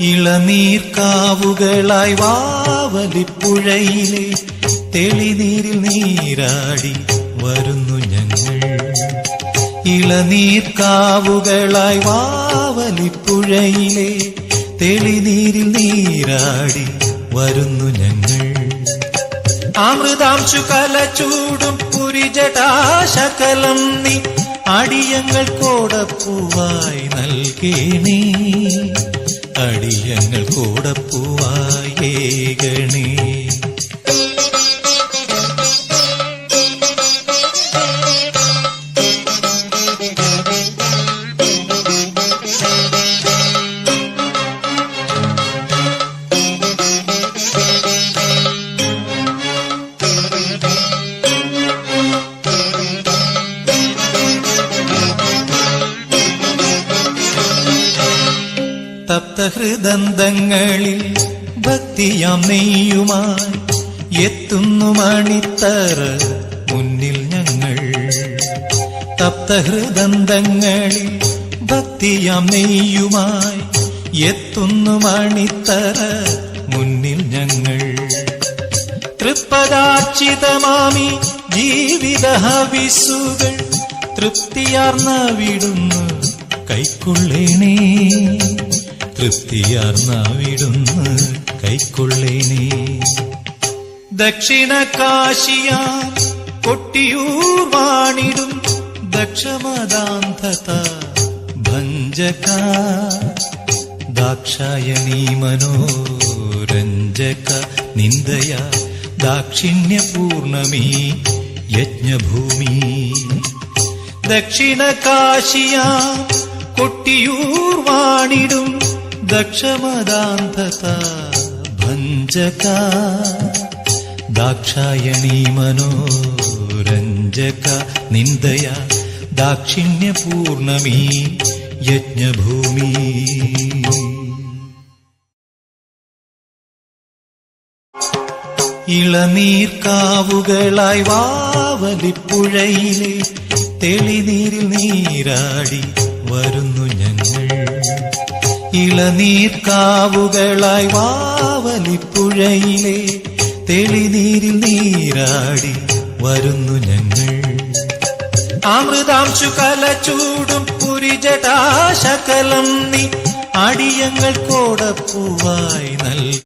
ഇളനീർക്കാവുകളായി വാവലിപ്പുഴയിലെ തെളിനീരിൽ നീരാടി വരുന്നു ഞങ്ങൾ. ഇളനീർ ഇളനീർക്കാവുകളായി വാവലിപ്പുഴയിലെ തെളിനീരിൽ നീരാടി വരുന്നു ഞങ്ങൾ. അമൃതാംശു കലച്ചൂടും പുരിജടാശകലം നീ അടിയങ്ങൾ കോടപ്പൂവായി നൽകേണേ. അടിയങ്ങൾ കോടപ്പൂവായി ഏകണേ തപ്തഹൃദന്തങ്ങളിൽ ഭക്തിയാം നെയ്യുമായി എത്തുന്നു മണിത്തറ മുന്നിൽ ഞങ്ങൾ. തപ്തഹൃദന്തങ്ങളിൽ ഭക്തിയാം നെയ്യുമായി എത്തുന്നു മണിത്തറ മുന്നിൽ ഞങ്ങൾ. തൃപ്പദാർച്ചിതമാമി ജീവിത ഹവിസുകൾ തൃപ്തിയാർന്ന വിടുന്നു കൈക്കൊള്ളേണേ. തൃപ്തിയാർന്ന വിടുന്നു കൈക്കൊള്ളേനേ. ദക്ഷിണ കാശിയാ കൊട്ടിയൂർവാണിടും ദക്ഷമദാന്ധത ഭഞ്ജക. ദാക്ഷായണീ മനോരഞ്ജക നിന്ദയ ദാക്ഷിണ്യപൂർണമീ യജ്ഞഭൂമി. ദക്ഷിണ കാശിയാ കൊട്ടിയൂർ ദക്ഷമദാന്ധത ഭഞ്ജക ദാക്ഷായണീ മനോരഞ്ജക നിന്ദയ ദാക്ഷിണ്യപൂർണമീ യജ്ഞഭൂമി. ഇളനീർക്കാവുകളായി വാവലിപ്പുഴയിലെ തെളിനീരിൽ നീരാടി വരുന്നു ഞങ്ങൾ. ഇളനീർക്കാവുകളായി വാവലിപ്പുഴയിലെ തെളിനീരിൽ നീരാടി വരുന്നു ഞങ്ങൾ. അമൃതാംശു കലച്ചൂടും പുരിജടാശകലം നീ അടിയങ്ങൾ കോടപ്പൂവായി നൽകി.